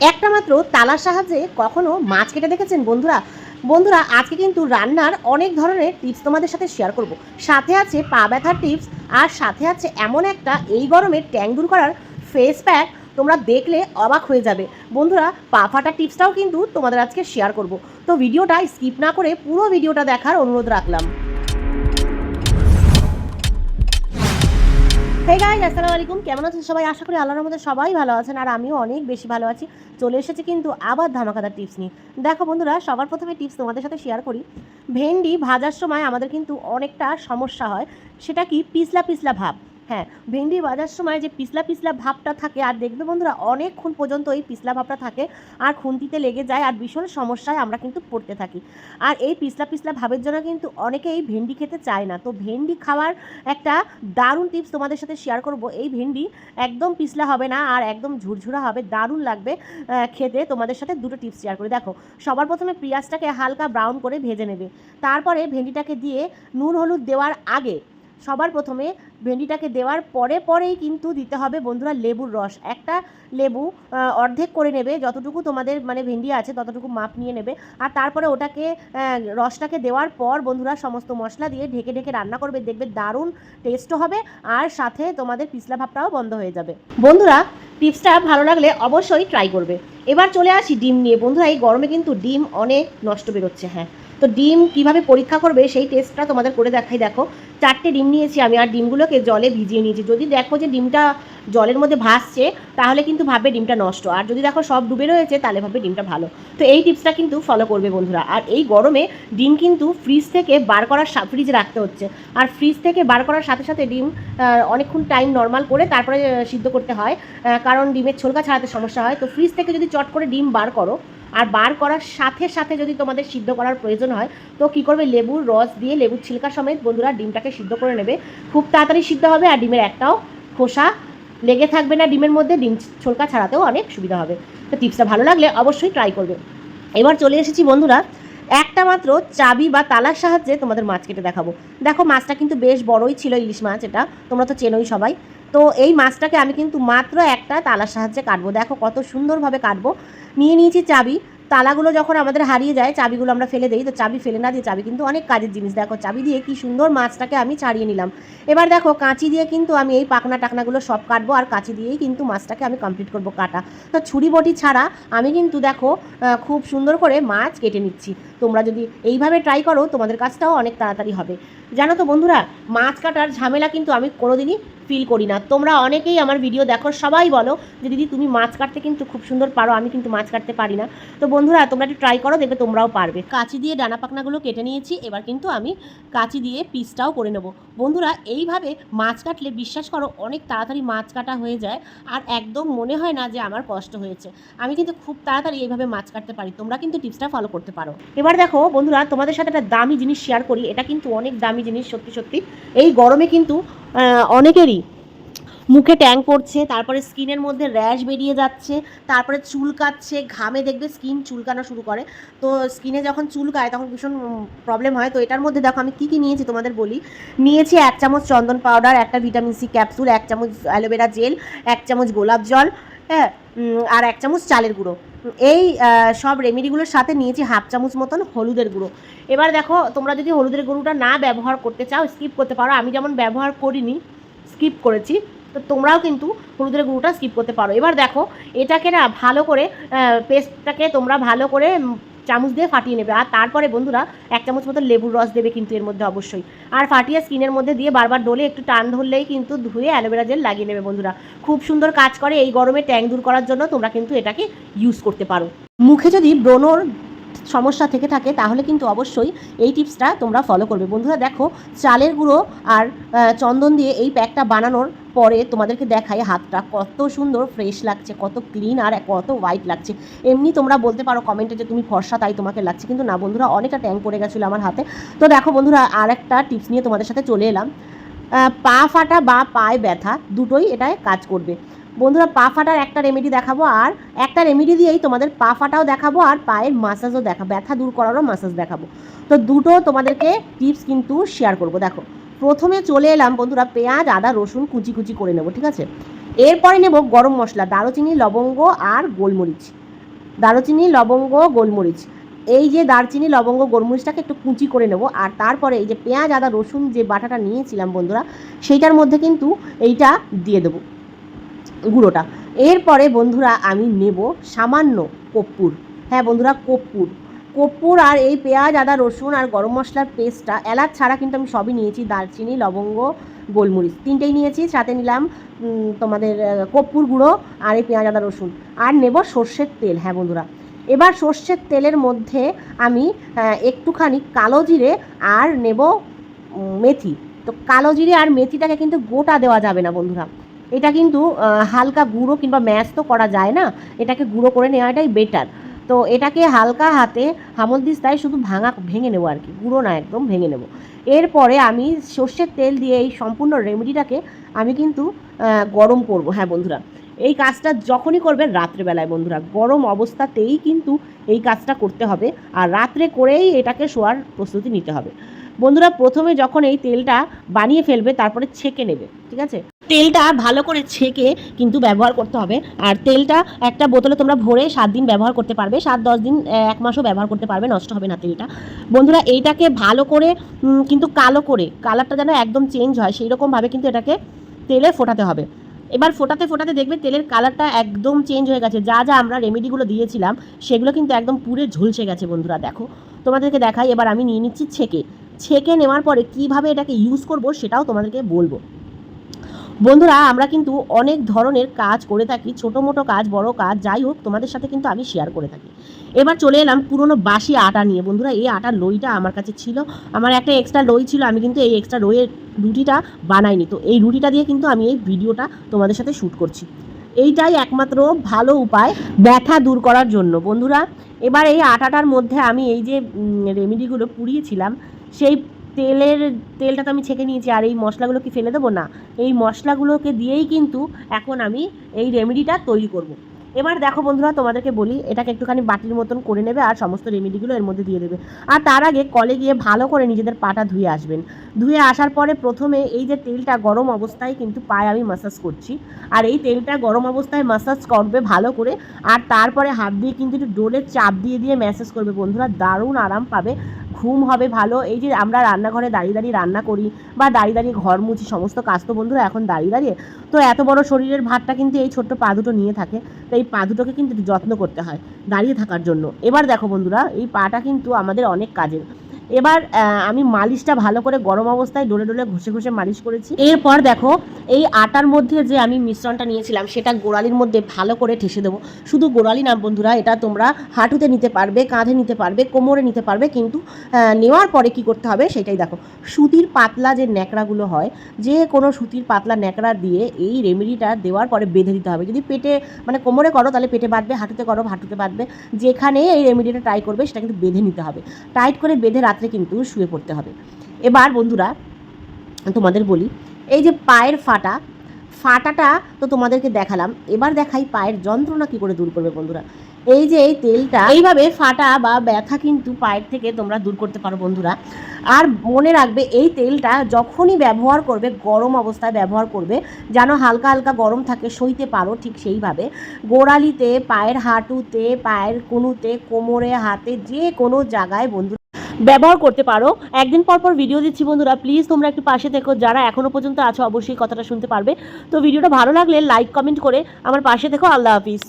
একটা মাত্র তালার সাহায্যে কখনো মাছ কেটে দেখেছেন বন্ধুরা? বন্ধুরা, আজকে কিন্তু রান্নার অনেক ধরনের টিপস তোমাদের সাথে শেয়ার করব। সাথে আছে পা ব্যথার টিপস আর সাথে আছে এমন একটা এই গরমে ট্যাং দূর করার ফেস প্যাক তোমরা দেখলে অবাক হয়ে যাবে। বন্ধুরা, পা ফাটার টিপসটাও কিন্তু তোমাদের আজকে শেয়ার করব। তো ভিডিওটা স্কিপ না করে পুরো ভিডিওটা দেখার অনুরোধ রাখলাম। হে গাইজ আসসালামু আলাইকুম। কেমন আছেন সবাই? আশা করি আল্লাহর মধ্যে সবাই ভালো আছেন আর আমিও অনেক বেশি ভালো আছি। চলে এসেছি কিন্তু আবার ধামাকাদার টিপস নিয়ে। দেখো বন্ধুরা, সবার প্রথমে টিপস তোমাদের সাথে শেয়ার করি। ভেন্ডি ভাজার সময় আমাদের কিন্তু অনেকটা সমস্যা হয়। সেটা কি? পিছলা পিছলা ভাব। হ্যাঁ ভেন্ডি ভাজার সময় যে পিছলা পিছলা ভাবটা থাকে, আর দেখবে বন্ধুরা, অনেকক্ষণ পর্যন্ত এই পিছলা ভাবটা থাকে, আর খুন্তিতে লেগে যায়, আর ভীষণ সমস্যায় আমরা কিন্তু পড়তে থাকি। আর এই পিছলা পিছলা ভাবের জন্য কিন্তু অনেকেই ভেন্ডি খেতে চায় না। তো ভেন্ডি খাওয়ার একটা দারুণ টিপস তোমাদের সাথে শেয়ার করব। এই ভেন্ডি একদম পিছলা হবে না, আর একদম ঝুরঝুরা হবে, দারুণ লাগবে খেতে। তোমাদের সাথে দুটো টিপস শেয়ার করি। দেখো, সবার প্রথমে পেঁয়াজটাকে হালকা ব্রাউন করে ভেজে নেবে। তারপরে ভেন্ডিটাকে দিয়ে নুন, হলুদ দেওয়ার আগে সবার প্রথমে ভেন্ডিটাকে দেওয়ার পরে পরেই কিন্তু দিতে হবে বন্ধুরা লেবুর রস। একটা লেবু অর্ধেক করে নেবে, যতটুকু তোমাদের মানে ভেন্ডি আছে ততটুকু মাপ নিয়ে নেবে। আর তারপরে ওটাকে রসটাকে দেওয়ার পর বন্ধুরা সমস্ত মশলা দিয়ে ঢেকে ঢেকে রান্না করবে, দেখবে দারুণ টেস্টও হবে আর সাথে তোমাদের পিছলা ভাবটাও বন্ধ হয়ে যাবে। বন্ধুরা টিপসটা ভালো লাগলে অবশ্যই ট্রাই করবে। এবার চলে আসি ডিম নিয়ে। বন্ধুরা, এই গরমে কিন্তু ডিম অনেক নষ্ট বেরোচ্ছে হ্যাঁ। তো ডিম কীভাবে পরীক্ষা করবে সেই টেস্টটা তোমাদের করে দেখাই, দেখো। চারটে ডিম নিয়েছি আমি, আর ডিমগুলোকে জলে ভিজিয়ে নিয়েছি। যদি দেখো যে ডিমটা জলের মধ্যে ভাসছে, তাহলে কিন্তু ভাববে ডিমটা নষ্ট। আর যদি দেখো সব ডুবে রয়েছে, তাহলে ভাববে ডিমটা ভালো। তো এই টিপসটা কিন্তু ফলো করবে বন্ধুরা। আর এই গরমে ডিম কিন্তু ফ্রিজ থেকে বার করার ফ্রিজে রাখতে হচ্ছে। আর ফ্রিজ থেকে বার করার সাথে সাথে ডিম অনেকক্ষণ টাইম নর্মাল করে তারপরে সিদ্ধ করতে হয়। কারণ ডিমের ছোলকা ছাড়াতে সমস্যা হয়। তো ফ্রিজ থেকে যদি চট করে ডিম বার করো আর বার করার সাথে সাথে যদি তোমাদের সিদ্ধ করার প্রয়োজন হয়, তো কী করবে? লেবুর রস দিয়ে লেবুর ছিলকা সমেত বন্ধুরা ডিমটাকে সিদ্ধ করে নেবে। খুব তাড়াতাড়ি সিদ্ধ হবে আর ডিমের একটাও খোসা লেগে থাকবে না ডিমের মধ্যে। ডিম ছোলকা ছাড়াতেও অনেক সুবিধা হবে। তো টিপসটা ভালো লাগলে অবশ্যই ট্রাই করবে। এবার চলে এসেছি বন্ধুরা, একটা মাত্র চাবি বা তালার সাহায্যে তোমাদের মাছ কেটে দেখাবো। দেখো মাছটা কিন্তু বেশ বড়ই ছিল ইলিশ মাছ এটা, তোমরা তো চেনোই সবাই। তো এই মাছটাকে আমি কিন্তু মাত্র একটা তালার সাহায্যে কাটবো। দেখো কত সুন্দরভাবে কাটবো। নিয়ে নিয়েছি চাবি। তালাগুলো যখন আমাদের হারিয়ে যায়, চাবিগুলো আমরা ফেলে দিই। তো চাবি ফেলে না দিয়ে চাবি কিন্তু অনেক কাজের জিনিস। দেখো চাবি দিয়ে কি সুন্দর মাছটাকে আমি ছাড়িয়ে নিলাম। এবার দেখো কাঁচি দিয়ে কিন্তু আমি এই পাকনা টাকনাগুলো সব কাটবো আর কাঁচি দিয়েই কিন্তু মাছটাকে আমি কমপ্লিট করব কাটা। তো ছুরি বটি ছাড়া আমি কিন্তু দেখো খুব সুন্দর করে মাছ কেটে নিচ্ছি। তোমরা যদি এইভাবে ট্রাই করো, তোমাদের কাজটাও অনেক তাড়াতাড়ি হবে। জানো তো বন্ধুরা, মাছ কাটার ঝামেলা কিন্তু আমি কোনোদিনই ফিল করি না। তোমরা অনেকেই আমার ভিডিও দেখো, সবাই বলো যে, দিদি, তুমি মাছ কাটতে কিন্তু খুব সুন্দর পারো, আমি কিন্তু মাছ কাটতে পারি না। তো বন্ধুরা, তোমরা একটু ট্রাই করো, দেখবে তোমরাও পারবে। কাঁচি দিয়ে ডানা পাকনাগুলো কেটে নিয়েছি, এবার কিন্তু আমি কাঁচি দিয়ে পিসটাও করে নেব। বন্ধুরা, এইভাবে মাছ কাটলে, বিশ্বাস করো, অনেক তাড়াতাড়ি মাছ কাটা হয়ে যায়, আর একদম মনে হয় না যে আমার কষ্ট হয়েছে। আমি কিন্তু খুব তাড়াতাড়ি এইভাবে মাছ কাটতে পারি, তোমরা কিন্তু টিপসটা ফলো করতে পারো। এবার দেখো, বন্ধুরা, তোমাদের সাথে একটা দামি জিনিস শেয়ার করি, এটা কিন্তু অনেক দামি জিনিস, সত্যি সত্যি। এই গরমে কিন্তু অনেকেরই মুখে ট্যাং পড়ছে, তারপরে স্কিনের মধ্যে র্যাশ বেরিয়ে যাচ্ছে, তারপরে চুলকাচ্ছে ঘামে দেখবে স্কিন চুলকানো শুরু করে। তো স্কিনে যখন চুলকায় তখন ভীষণ প্রবলেম হয়। তো এটার মধ্যে দেখো আমি কী কী নিয়েছি তোমাদের বলি। নিয়েছি এক চামচ চন্দন পাউডার একটা ভিটামিন সি ক্যাপসুল এক চামচ অ্যালোভেরা জেল এক চামচ গোলাপ জল হ্যাঁ আর এক চামচ চালের গুঁড়ো। এই সব রেমেডিগুলোর সাথে নিয়েছি হাফ চামচ মতন হলুদের গুঁড়ো। এবার দেখো, তোমরা যদি হলুদের গুঁড়োটা না ব্যবহার করতে চাও স্কিপ করতে পারো। আমি যেমন ব্যবহার করিনি স্কিপ করেছি, তো তোমরাও কিন্তু হলুদের গুঁড়োটা স্কিপ করতে পারো। এবার দেখো, এটাকে না ভালো করে পেস্টটাকে তোমরা ভালো করে চামচ দিয়ে ফাটিয়ে নেবে। আর তারপরে বন্ধুরা, এক চামচ মতো লেবুর রস দেবে কিন্তু এর মধ্যে অবশ্যই। আর ফাটিয়ে স্কিনের মধ্যে দিয়ে বারবার ডোলে একটু টান ধরলেই কিন্তু ধুয়ে অ্যালোভেরা জেল লাগিয়ে নেবে বন্ধুরা। খুব সুন্দর কাজ করে এই গরমে ট্যাং দূর করার জন্য তোমরা কিন্তু এটাকে ইউজ করতে পারো। মুখে যদি ব্রণর সমস্যা থেকে থাকে, তাহলে কিন্তু অবশ্যই এই টিপসটা তোমরা ফলো করবে। বন্ধুরা দেখো, চালের গুঁড়ো আর চন্দন দিয়ে এই প্যাকটা বানানোর পরে তোমাদেরকে দেখাই হাতটা, কত সুন্দর ফ্রেশ লাগছে, কত ক্লিন আর কত হোয়াইট লাগছে। এমনি তোমরা বলতে পারো কমেন্টে যে তুমি ফর্সা, তাই তোমাকে লাগছে। কিন্তু না বন্ধুরা, অনেকটা ট্যাং পড়ে গেছিল আমার হাতে। তো দেখো বন্ধুরা আর একটা টিপস নিয়ে তোমাদের সাথে চলে এলাম। পা ফাটা বা পায়ে ব্যথা, দুটোই এটায় কাজ করবে। বন্ধুরা, পা ফাটার একটা রেমেডি দেখাবো আর একটা রেমেডি দিয়েই তোমাদের পা ফাটাও দেখাবো আর পায়ের মাসাজও দেখাবো, ব্যথা দূর করারও মাসাজ দেখাবো। তো দুটো তোমাদেরকে টিপস কিন্তু শেয়ার করব। দেখো, প্রথমে চলে এলাম বন্ধুরা, পেঁয়াজ, আদা, রসুন কুচি কুচি করে নেব, ঠিক আছে? এরপরে নেব গরম মশলা, দারুচিনি, লবঙ্গ আর গোলমরিচ। দারুচিনি, লবঙ্গ, গোলমরিচ। এই যে দারচিনি, লবঙ্গ, গোলমরিচটাকে একটু কুচি করে নেব আর তারপরে এই যে পেঁয়াজ, আদা, রসুন যে বাটাটা নিয়েছিলাম বন্ধুরা, সেইটার মধ্যে কিন্তু এইটা দিয়ে দেবো। গুঁড়োটা। এরপরে বন্ধুরা আমি নেব সামান্য কর্পূর। হ্যাঁ বন্ধুরা, কর্পূর। কর্পূর আর এই পেঁয়াজ, আদা, রসুন আর গরম মশলার পেস্টটা, এলাচ ছাড়া কিন্তু আমি সবই নিয়েছি। দারচিনি, লবঙ্গ, গোলমরিচ তিনটেই নিয়েছি। সাথে নিলাম তোমাদের কর্পূর গুঁড়ো আর এই পেঁয়াজ, আদা, রসুন। আর নেব সর্ষের তেল হ্যাঁ বন্ধুরা। এবার সর্ষের তেলের মধ্যে আমি একটুখানি কালো জিরে আর নেব মেথি। তো কালো জিরে আর মেথিটাকে কিন্তু গোটা দেওয়া যাবে না বন্ধুরা। এটা কিন্তু হালকা গুঁড়ো কিংবা ম্যাশ তো করা যায় না, এটাকে গুঁড়ো করে নেওয়াটাই বেটার তো এটাকে হালকা হাতে হামল দিস্তায় শুধু ভাঙা, ভেঙে নেব আর কি, গুঁড়ো না, একদম ভেঙে নেব। এরপরে আমি সর্ষের তেল দিয়ে এই সম্পূর্ণ রেমেডিটাকে আমি কিন্তু গরম করব। হ্যাঁ বন্ধুরা, এই কাজটা যখনই করবেন রাত্রেবেলায় বন্ধুরা, গরম অবস্থাতেই কিন্তু এই কাজটা করতে হবে, আর রাত্রে করেই এটাকে শোয়ার প্রস্তুতি নিতে হবে। বন্ধুরা, প্রথমে যখন এই তেলটা বানিয়ে ফেলবে, তারপরে ছেঁকে নেবে, ঠিক আছে? তেলটা ভালো করে ছেঁকে কিন্তু ব্যবহার করতে হবে। আর তেলটা একটা বোতলে তোমরা ভরে সাত দিন ব্যবহার করতে পারবে, সাত, দশ দিন এক মাসও ব্যবহার করতে পারবে, নষ্ট হবে না তেলটা। বন্ধুরা, এইটাকে ভালো করে কিন্তু কালো করে, কালারটা যেন একদম চেঞ্জ হয় সেই রকমভাবে কিন্তু এটাকে তেলে ফোটাতে হবে। এবার ফোটাতে ফোটাতে দেখবে তেলের কালারটা একদম চেঞ্জ হয়ে গেছে। যা যা আমরা রেমেডিগুলো দিয়েছিলাম, সেগুলো কিন্তু একদম পুরে ঝলসে গেছে বন্ধুরা, দেখো। তোমাদেরকে দেখাই, এবার আমি নিয়ে নিচ্ছি ছেঁকে। ছেঁকে নেওয়ার পরে কীভাবে এটাকে ইউজ করব সেটাও তোমাদেরকে বলব। বন্ধুরা, আমরা কিন্তু অনেক ধরনের কাজ করে থাকি, ছোটো মোটো কাজ, বড় কাজ, যাই হোক, তোমাদের সাথে কিন্তু আমি শেয়ার করে থাকি। এবার চলে এলাম পুরনো বাসি আটা নিয়ে। বন্ধুরা, এই আটার লইটা আমার কাছে ছিল। আমার একটা এক্সট্রা লই ছিল, আমি কিন্তু এই এক্সট্রা লইয়ের রুটিটা বানাইনি। তো এই রুটিটা দিয়ে কিন্তু আমি এই ভিডিওটা তোমাদের সাথে শ্যুট করছি। এইটাই একমাত্র ভালো উপায় ব্যথা দূর করার জন্য। বন্ধুরা, এবার এই আটাটার মধ্যে আমি এই যে রেমেডিগুলো পুড়িয়েছিলাম সেই তেলের, তেলটা তো আমি ছেঁকে নিয়েছি, আর এই মশলাগুলো কি ফেলে দেবো? না, এই মশলাগুলোকে দিয়েই কিন্তু এখন আমি এই রেমেডিটা তৈরি করব। এবার দেখো বন্ধুরা, তোমাদেরকে বলি, এটাকে একটুখানি বাটির মতন করে নেবে আর সমস্ত রেমেডিগুলো এর মধ্যে দিয়ে দেবে। আর তার আগে কলে গিয়ে ভালো করে নিজেদের পাটা ধুয়ে আসবেন। ধুয়ে আসার পরে প্রথমে এই যে তেলটা গরম অবস্থায় কিন্তু পায়ে আমি মাসাজ করছি। আর এই তেলটা গরম অবস্থায় মাসাজ করবে ভালো করে, আর তারপরে হাত দিয়ে কিন্তু একটু ডোলে চাপ দিয়ে দিয়ে ম্যাসাজ করবে বন্ধুরা। দারুণ আরাম পাবে। ঘুম হবে ভালো। এই যে আমরা রান্নাঘরে দাঁড়িয়ে দাঁড়িয়ে রান্না করি বা দাঁড়িয়ে দাঁড়িয়ে ঘর মুছি, সমস্ত কাজ তো বন্ধুরা এখন দাঁড়িয়ে দাঁড়িয়ে। তো এত বড় শরীরের ভাতটা কিন্তু এই ছোট্ট পা দুটো নিয়ে থাকে। তো এই পা দুটোকে কিন্তু যত্ন করতে হয় দাঁড়িয়ে থাকার জন্য। এবার দেখো বন্ধুরা, এই পাটা কিন্তু আমাদের অনেক কাজের। এবার আমি মালিশটা ভালো করে গরম অবস্থায় ডলে ডলে ঘষে ঘষে মালিশ করেছি। এরপর দেখো, এই আটার মধ্যে যে আমি মিশ্রণটা নিয়েছিলাম, সেটা গোড়ালির মধ্যে ভালো করে ঠেসে দেবো। শুধু গোড়ালি না বন্ধুরা, এটা তোমরা হাঁটুতে নিতে পারবে, কাঁধে নিতে পারবে, কোমরে নিতে পারবে, কিন্তু নেওয়ার পরে কি করতে হবে সেটাই দেখো। সুতির পাতলা যে ন্যাকড়াগুলো হয়, যে কোনো সুতির পাতলা ন্যাকড়া দিয়ে এই রেমেডিটা দেওয়ার পরে বেঁধে দিতে হবে। যদি পেটে মানে কোমরে করো, তাহলে পেটে বাঁধবে, হাঁটুতে করো, হাঁটুতে বাঁধবে। যেখানে এই রেমেডিটা ট্রাই করবে, সেটা কিন্তু বেঁধে নিতে হবে। টাইট করে বেঁধে রাত্রে কিন্তু শুয়ে পড়তে হবে। এবার বন্ধুরা, তোমাদের বলি, এই যে পায়ের ফাটা, ফাটাটা তো তোমাদেরকে দেখালাম। এবার দেখাই পায়ের যন্ত্রণা কি করে দূর করবে বন্ধুরা। এই যে এই তেলটা, এইভাবে ফাটা বা ব্যথা কিন্তু পায়ের থেকে তোমরা দূর করতে পারো বন্ধুরা। আর মনে রাখবে, এই তেলটা যখনই ব্যবহার করবে, গরম অবস্থায় ব্যবহার করবে, যেন হালকা হালকা গরম থাকে, সইতে পারো ঠিক সেইভাবে। গোড়ালিতে, পায়ের হাঁটুতে, পায়ের কনুতে কোমরে, হাতে, যে কোনো জায়গায় বন্ধু ব্যবহার করতে পারো। একদিন পর পর ভিডিও দিচ্ছি বন্ধুরা। প্লিজ তোমরা একটু পাশে থেকো। যারা এখনও পর্যন্ত আছো, অবশ্যই কথাটা শুনতে পারবে। তো ভিডিওটা ভালো লাগলে লাইক কমেন্ট করে আমার পাশে থেকো। আল্লাহ হাফিজ।